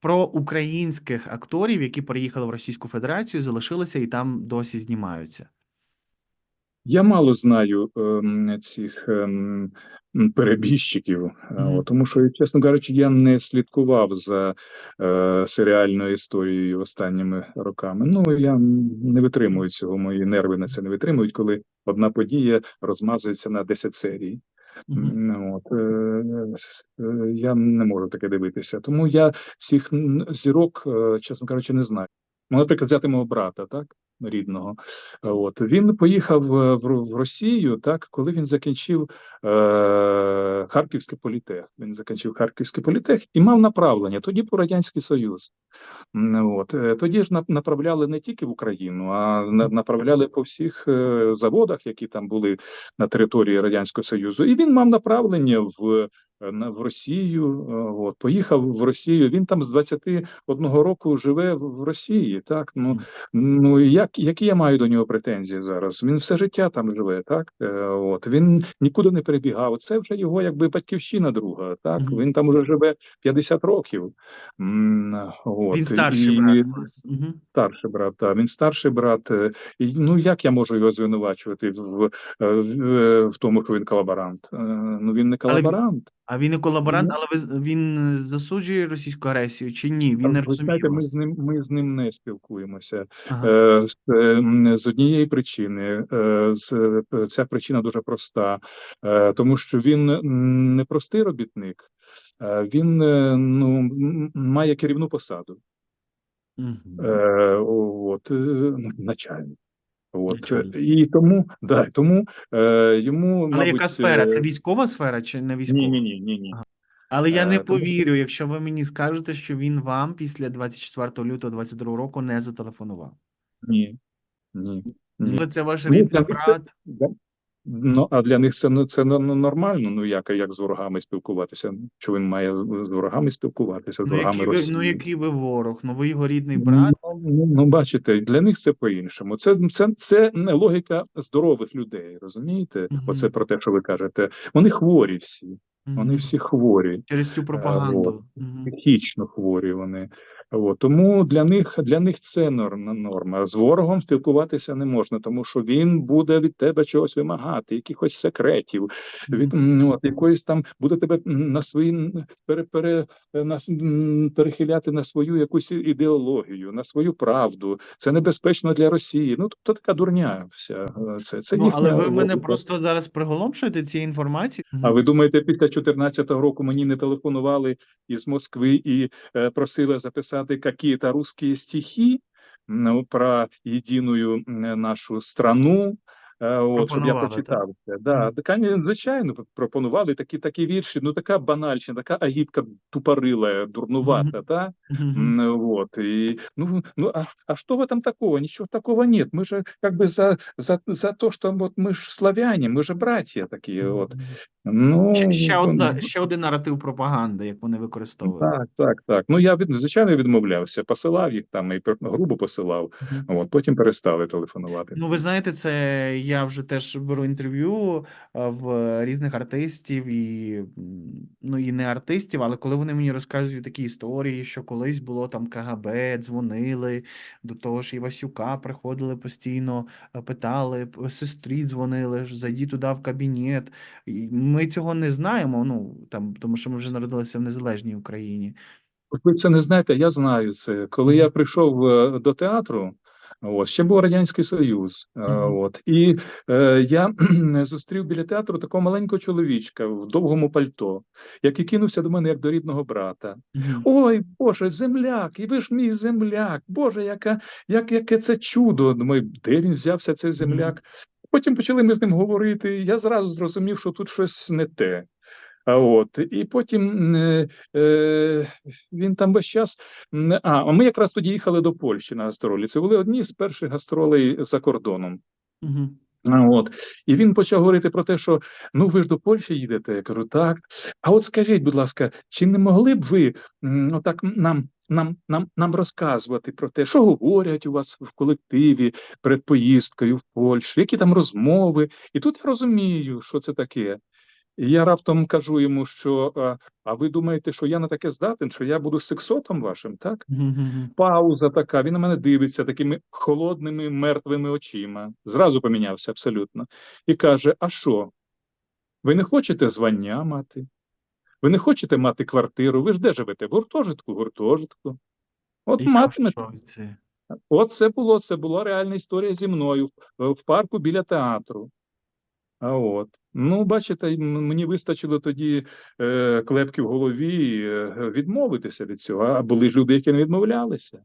про українських акторів, які переїхали в Російську Федерацію, залишилися і там досі знімаються. Я мало знаю ем, цих ем, м, перебіжчиків, е, Мгм. тому що, чесно кажучи, я не слідкував за е, серіальною історією останніми роками. Ну я не витримую цього. Мої нерви на це не витримують, коли одна подія розмазується на 10 серій. От, е, е, я не можу таке дивитися. Тому я цих зірок, е, чесно кажучи, не знаю. Ну, наприклад, взяти мого брата, так, рідного. От він поїхав е, в, Росію, так, коли він закінчив е, Харківський політех. Він закінчив Харківський політех і мав направлення тоді по Радянський Союз. От е, тоді ж на- направляли не тільки в Україну, а на- направляли по всіх е, заводах, які там були на території Радянського Союзу. І він мав направлення в. Е, в Росію, е, от поїхав в Росію. Він там з 21 року живе в Росії. Так ну ну як які я маю до нього претензії зараз? Він все життя там живе. Так Е, от він нікуди не перебігав. Це вже його якби батьківщина друга. Так Мгм. він там уже живе 50 років. От Він старший і- брат. у вас. Мгм. Старший брат, так, він старший брат. І, ну як я можу його звинувачувати в, в, в тому, що він колаборант? Ну він не Але колаборант. А він і колаборант, Ну. але ви він засуджує російську агресію чи ні? Він не Ви розуміє знаєте, ми вас. з ним ми з ним не спілкуємося. Ага. Е, з, е, м, з однієї причини. Е, з, е, ця причина дуже проста, е, тому що він м, не простий робітник, е, він е, ну, м, має керівну посаду. Мгм. Е, от, е, начальник. От, е, і тому, да, тому е, йому, Але мабуть, яка сфера? Це е, військова сфера чи не військова? ні, ні, ні, ні, ні. Ага. Але я Е, не тому- повірю, якщо ви мені скажете, що він вам після 24 лютого 22 року не зателефонував. Ні, ні, ні. Ну, це ваш рідний це- брат. Ну, а для них це, ну, це ну, ну, нормально. Ну, як, як з ворогами спілкуватися? Що він має з, ворогами спілкуватися, з Ну, ворогами який ви, Росії? ну, який ви ворог? Ну, ви його рідний брат. Ну, ну, ну, бачите, для них це по-іншому. Це, це, це не логіка здорових людей, розумієте? Мгм. Оце про те, що ви кажете. Вони хворі всі, вони всі хворі. Через цю Е, пропаганду. от. Мгм. психічно хворі вони. От. Тому для них, для них це норма. З ворогом спілкуватися не можна, тому що він буде від тебе чогось вимагати, якихось секретів, від от, якоїсь там буде тебе на свої пере, пере, на, перехиляти на свою якусь ідеологію, на свою правду. Це небезпечно для Росії. Ну тобто така дурня вся. е, Це, це Ну, їхня але ви мене просто зараз приголомшуєте цією інформацією. А ви думаєте, після 2014 року мені не телефонували із Москви і е, просили записати какие-то русские стихи ну, про єдиную нашу страну? е, От, щоб я Пропонували, прочитав це. Да, Мгм. так, ані, звичайно, пропонували такі такі вірші. Ну така банальщина, така агітка тупорила, дурнувата, Мгм. та Мгм. М, Вот, и, ну, ну а, а что в этом такого? Ничего такого нет. Мы же как бы за, за, за то, что вот мы же славяне, мы же братья такие. Вот. Ну, Ще, ще, одна, ну, ще один наратив пропаганди, як вони використовують. так, так, так. Ну я від, звичайно відмовлявся, посилав їх там і пер- грубо посилав. Мгм. От, потім перестали телефонувати. Ну, ви знаєте, це я вже теж беру інтерв'ю в різних артистів і ну і не артистів, але коли вони мені розказують такі історії, що колись було там КГБ, дзвонили до того ж Івасюка, приходили постійно, питали, сестрі дзвонили, ж, зайди туди в кабінет. Ми цього не знаємо, ну там, тому що ми вже народилися в незалежній Україні. От Ви це не знаєте, я знаю це. Коли я прийшов е, до театру, от, ще був Радянський Союз. е, Мгм. От, і е, я зустрів біля театру такого маленького чоловічка в довгому пальто, який кинувся до мене як до рідного брата. Мгм. Ой, Боже, земляк, і ви ж мій земляк. Боже, яка, як, яке це чудо. Думаю, де він взявся цей земляк? Потім почали ми з ним говорити. і Я зразу зрозумів, що тут щось не те. А от і потім е, е, він там весь час. А, а ми якраз тоді їхали до Польщі на гастролі. Це були одні з перших гастролей за кордоном. А, От і він почав говорити про те, що ну ви ж до Польщі їдете. Я кажу, так. А от скажіть, будь ласка, чи не могли б ви отак нам, нам, нам, нам розказувати про те, що говорять у вас в колективі перед поїздкою в Польщу, які там розмови? І тут я розумію, що це таке. І я раптом кажу йому, що а, ви думаєте, що я на таке здатен, що я буду сексотом вашим, так? Пауза така, він на мене дивиться такими холодними мертвими очима. Зразу помінявся абсолютно. І каже: А що? Ви не хочете звання мати? Ви не хочете мати квартиру? Ви ж де живете? В гуртожитку, гуртожитку. От матимете. шоці. От це було, це була реальна історія зі мною в парку біля театру. А от. Ну, бачите, мені вистачило тоді е, клепки в голові е, відмовитися від цього. А були ж люди, які не відмовлялися.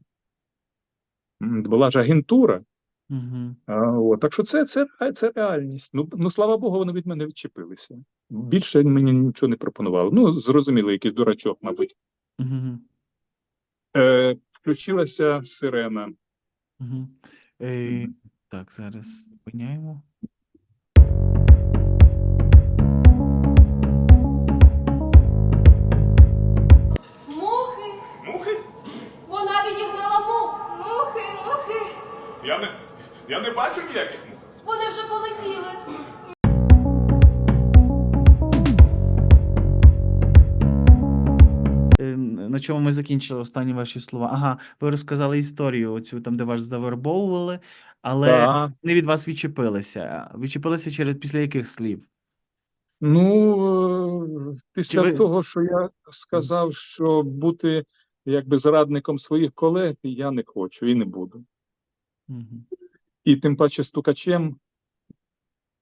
Була ж агентура. Мгм. А, от. Так що це, це, це реальність. Ну, ну, слава Богу, вони від мене відчепилися. Більше мені нічого не пропонували. Ну, зрозуміло, якийсь дурачок, мабуть. Мгм. Е, включилася сирена. Мгм. Е, так, зараз зупиняємо. Я не, я не бачу ніяких мух. Вони вже полетіли! Е, На чому ми закінчили останні ваші слова? Ага, ви розказали історію оцю, там, де вас завербовували, але Так. не від вас відчепилися. Відчепилися через після яких слів? Ну, е, після ви- того, що я сказав, що бути якби зрадником своїх колег, я не хочу і не буду. І тим паче стукачем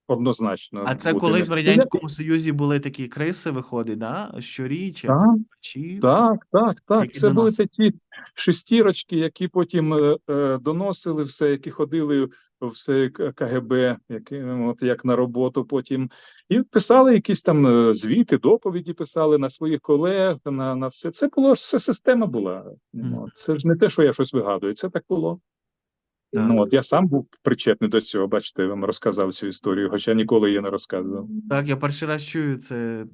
однозначно. А це бути колись в Радянському Союзі були такі криси, виходить, да? Щоріччя, Так, чи Так, так, так. Це були такі шестірочки, які потім е, е, доносили все, які ходили в все КГБ, які, от як на роботу потім, і писали якісь там е, звіти, доповіді писали на своїх колег, на, на все. Це було це система була. Ну, це ж не те, що я щось вигадую, це так було. Так. Ну, от я сам був причетний до цього, бачите, я вам розказав цю історію, хоча ніколи її не розказував. Так, я перший раз чую це.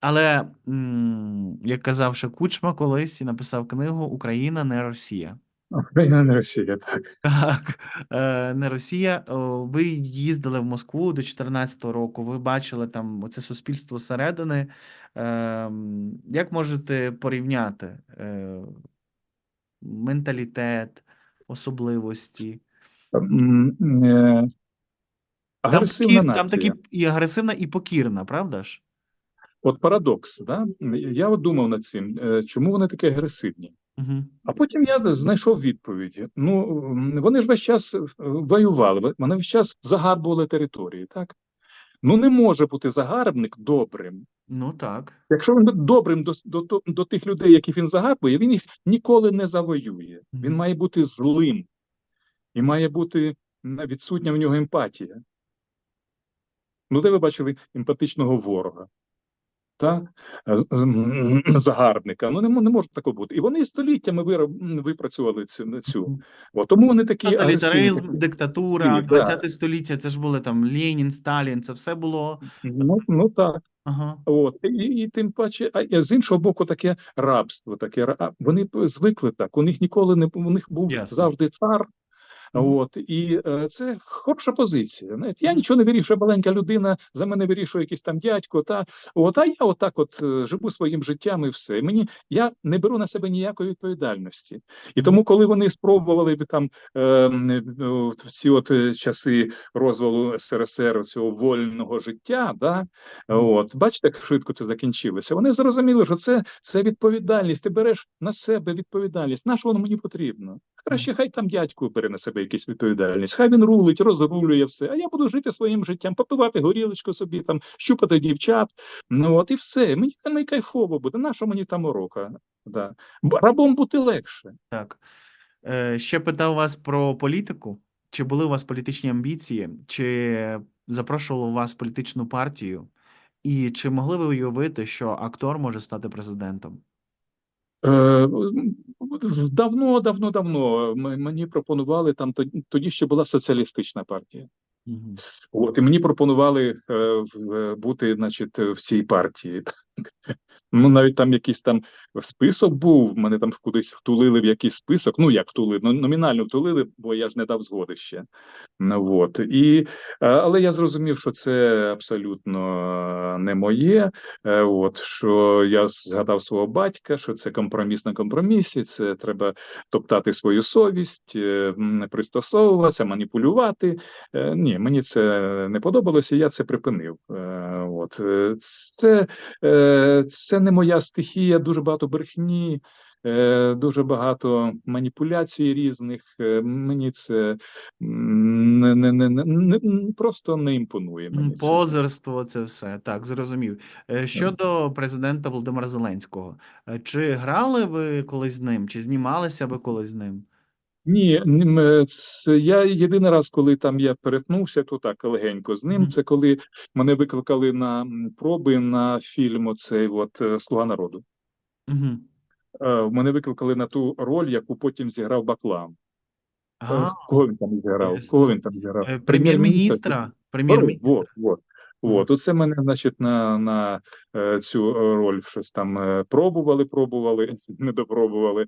Але, як казав ще Кучма колись і написав книгу Україна не Росія. Україна не Росія, так. Так, е, не Росія. Ви їздили в Москву до 14-го року, ви бачили там оце суспільство зсередини. Ем, Як можете порівняти е, менталітет, особливості? Е, Там такі, там такі і агресивна, і покірна, правда ж? От парадокс, да? Я от думав над цим, е, чому вони такі агресивні. Угу. А потім я знайшов відповідь. Ну, вони ж весь час е, воювали, вони весь час загарбували території, так? Ну, не може бути загарбник добрим. Ну так. Якщо він добрим до, до, до, до тих людей, яких він загарбує, він їх ніколи не завоює. Він має бути злим і має бути відсутня в нього емпатія. Ну, де ви бачили емпатичного ворога? Та? Загарбника. Ну, не, не може такого бути. І вони століттями вироб- випрацювали цю. цю. От, тому вони такі. Тоталітаризм, диктатура, Стиль, да. 20 століття, це ж були там Ленін, Сталін, це все було. Ну, ну так. Ага. От і, і тим паче, а з іншого боку, таке рабство. Таке ра- вони звикли так. У них ніколи не у них був Ясно. завжди цар. От і е, це хороша позиція. Знаєте, я нічого не вирішую, маленька людина за мене вирішує якийсь там дядько. Та от а я отак, от е, живу своїм життям і все. І мені я не беру на себе ніякої відповідальності. І тому, коли вони спробували би там е, е, в ці от часи розвалу СРСР цього вольного життя, да, От, бачите, як швидко це закінчилося. Вони зрозуміли, що це, це відповідальність. Ти береш на себе відповідальність. На що воно мені потрібно? Краще хай там дядько бере на себе якусь відповідальність. Хай він рулить, розрулює все. А я буду жити своїм життям, попивати горілочку собі, там щупати дівчат. Ну от і все. Мені там і кайфово буде. На мені там урока? Да. Рабом бути легше. Так. Е, ще питав вас про політику. Чи були у вас політичні амбіції, чи запрошували вас політичну партію, і чи могли ви уявити, що актор може стати президентом? Е, Давно, давно, давно мені пропонували там тоді ще була соціалістична партія. Мгм. От, і мені пропонували е, бути, значить, в цій партії. Ну, навіть там якийсь там список був, мене там кудись втулили в якийсь список. Ну, як втулили, ну, номінально втулили, бо я ж не дав згоди ще. Ну, от. І, е, але я зрозумів, що це абсолютно е, не моє. Е, От, що я згадав свого батька, що це компроміс на компромісі, це треба топтати свою совість, пристосовуватися, маніпулювати. Е, Ні, мені це не подобалося, я це припинив. Е, От. е, Це, е, це не моя стихія, дуже багато брехні. Дуже багато маніпуляцій різних. Мені це не, не, не, не, просто не імпонує. Мені. Позерство, це все. Так, зрозумів. Щодо президента Володимира Зеленського, чи грали ви колись з ним, чи знімалися ви колись з ним? Ні, е, я єдиний раз, коли там я перетнувся, то так легенько з ним. Це коли мене викликали на проби на фільм оцей от е, Слуга народу. Угу. Мене викликали на ту роль, яку потім зіграв Баклан. Кого він там зіграв? Кого він там зіграв? прем'єр-міністра. Вот, Прем'єр-міністра. Вот. Оце мене, значить, на, на е, цю е, роль щось там е, пробували, пробували, не допробували.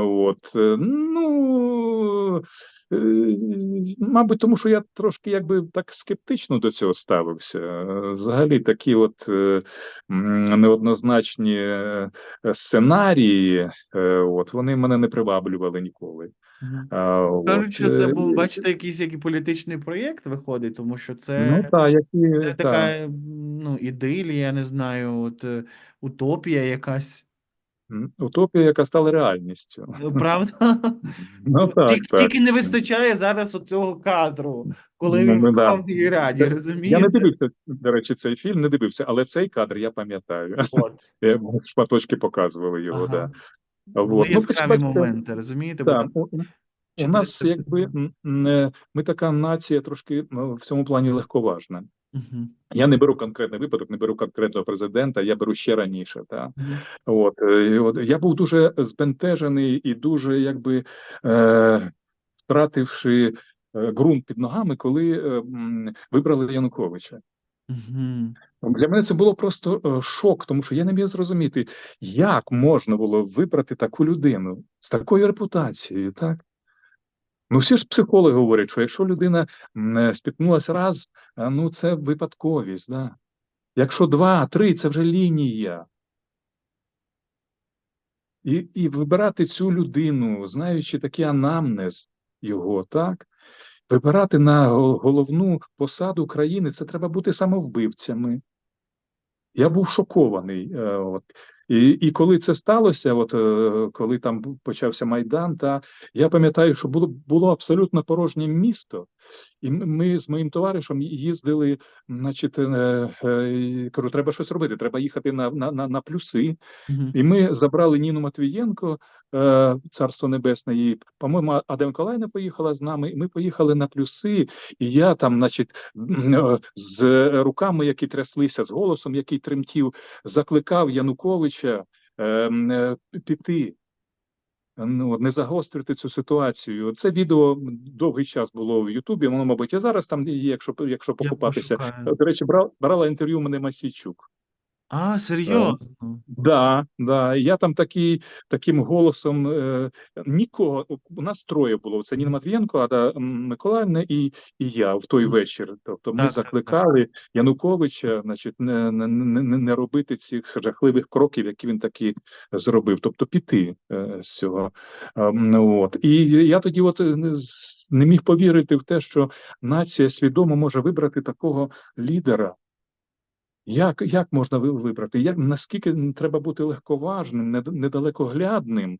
От. Ну, мабуть, тому що я трошки якби так скептично до цього ставився. Взагалі такі от неоднозначні сценарії, от, вони мене не приваблювали ніколи. Кажуть, що це е, був, бачите, якийсь як і політичний проєкт виходить, тому що Ну це, які це така м, ну, ідилія, я не знаю, от, е, утопія якась. Утопія, яка стала реальністю. Ну, Правда? Ну так, Тільки, так. тільки не вистачає зараз оцього кадру, коли Ну, він в ну, да. Верховній Раді, Я не дивився, до речі, цей фільм, не дивився, але цей кадр я пам'ятаю. Шматочки показували його, Ага. да. Вот. Ну, яскраві бачите, моменти, розумієте? Бо так, там у, нас якби ми така нація трошки ну, в цьому плані легковажна. Я не беру конкретний випадок, не беру конкретного президента, я беру ще раніше. Та. Мгм. От, е, і от я був дуже збентежений і дуже якби е, втративши е, ґрунт під ногами, коли е, вибрали Януковича. Мгм. Для мене це було просто е, шок, тому що я не міг зрозуміти, як можна було вибрати таку людину з такою репутацією, так? Ну, всі ж психологи говорять, що якщо людина е, спіткнулася раз, ну це випадковість, да? Якщо два, три, це вже лінія. І, і вибирати цю людину, знаючи такий анамнез його, так? Вибирати на головну посаду країни, це треба бути самовбивцями. Я був шокований. е, От. І, і коли це сталося, от е, коли там почався Майдан, та я пам'ятаю, що було, було абсолютно порожнє місто, і ми з моїм товаришем їздили, значить, е, е, кажу, треба щось робити, треба їхати на, на, на, на плюси. Мгм. І ми забрали Ніну Матвієнко, е, царство небесне, її, по-моєму, Ада Миколаївна поїхала з нами, і ми поїхали на плюси. І я там, значить, е, з руками, які тряслися, з голосом, який тремтів, закликав Януковича е, е, піти. Ну, не загострити цю ситуацію. Це відео довгий час було в Ютубі. Воно, мабуть, і зараз там є, якщо якщо покупатися. До речі, брала інтерв'ю мене Масійчук. А, серйозно? Да, да. Я там такий, таким голосом е, нікого. У нас троє було. Це Ніна Матвієнко, Ада Миколаївна і, і я в той вечір. Тобто ми Так, так, так. закликали Януковича, значить, не, не, не, не- не робити цих жахливих кроків, які він таки зробив. Тобто піти е, з цього. Е, ну, от. І я тоді, от е, не з- не міг повірити в те, що нація свідомо може вибрати такого лідера. Як, як можна вибрати? Як наскільки треба бути легковажним, недалекоглядним,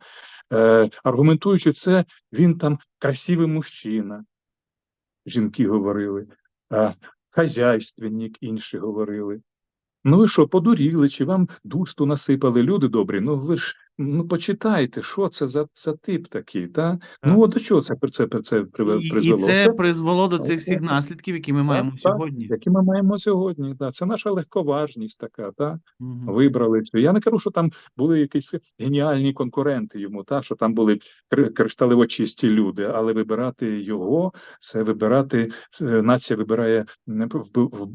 е, аргументуючи це, він там красивий мужчина, жінки говорили, е, хазяйственник, інші говорили. Ну ви що, подуріли, чи вам дусту насипали, люди добрі? Ну ви ж ну почитайте, що це за, за тип такий, та? Так. Ну, от до чого це, це, це, приве- І, це призвело до цих всіх наслідків, які ми маємо так, сьогодні. які ми маємо сьогодні. Да. Це наша легковажність така, та? Мгм. вибрали цю. Я не кажу, що там були якісь геніальні конкуренти йому, та що там були кри- кришталево чисті люди, але вибирати його це вибирати нація вибирає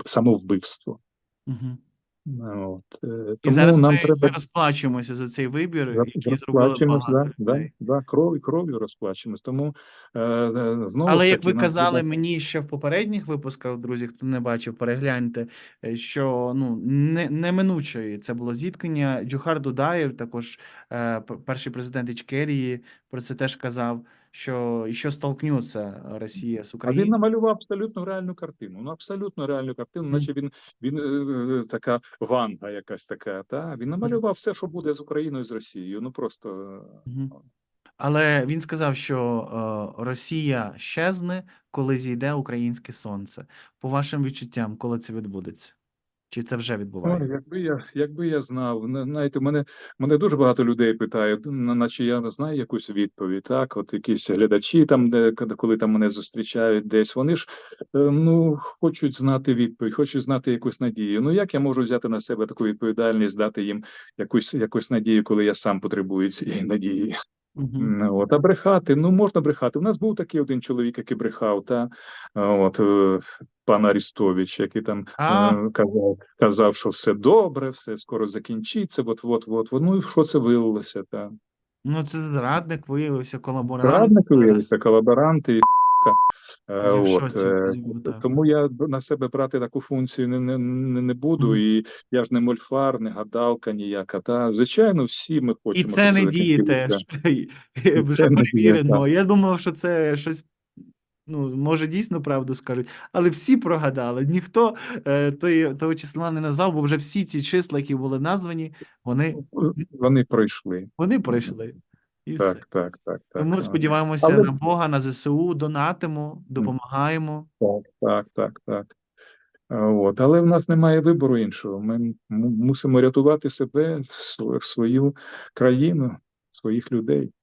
самовбивство. Мгм. Ну, От, е, І зараз нам ми, треба ми розплачуємося за цей вибір, який зробили да, да, да, кров, кров'ю розплачемось. Тому е, е, знову Але як ви казали треба- мені ще в попередніх випусках, друзі, хто не бачив, перегляньте, е, що ну не, неминуче це було зіткнення. Джухар Дудаєв, також е, перший президент Ічкерії, про це теж казав, що що столкнеться Росія з А він намалював абсолютно реальну картину. Ну абсолютно реальну картину, наче він він е, е, така ванга, якась така. Та він намалював все, що буде з Україною, з Росією. Ну просто е, Але він сказав, що е, Росія щезне, коли зійде українське сонце. По вашим відчуттям, коли це відбудеться? Чи це вже відбувається? якби я, якби я знав, На- знаєте, мене, мене дуже багато людей питають, наче я знаю якусь відповідь, так, от якісь глядачі там, де коли там мене зустрічають десь, вони ж е, ну хочуть знати відповідь, хочуть знати якусь надію. Ну як я можу взяти на себе таку відповідальність, дати їм якусь якусь надію, коли я сам потребую цієї надії? Ну, От, а брехати, ну можна брехати. У нас був такий один чоловік, який брехав, та от е, пан Арістович, який там А. е, казав, казав, що все добре, все скоро закінчиться. От, от, от, от. Ну і що це виявилося? Та Ну, це радник виявився, колаборант. радник виявився, колаборанти і Е, От, е, був, так. тому я на себе брати таку функцію не, не, не, не буду, Мгм. і я ж не мольфар, не гадалка ніяка. Та звичайно, всі ми хочемо. І це не діє теж. Вже перевірено. Я думав, що це щось. Ну, може, дійсно правду скажуть, але всі прогадали. Ніхто е, той, того числа не назвав, бо вже всі ці числа, які були названі, вони, Вони пройшли. вони пройшли. І все. Так, так, так, так. Тому так, сподіваємося Але- на Бога, на ЗСУ, донатимо, допомагаємо. Так, так, так, так. От, але в нас немає вибору іншого. Ми мусимо рятувати себе, свою країну, своїх людей.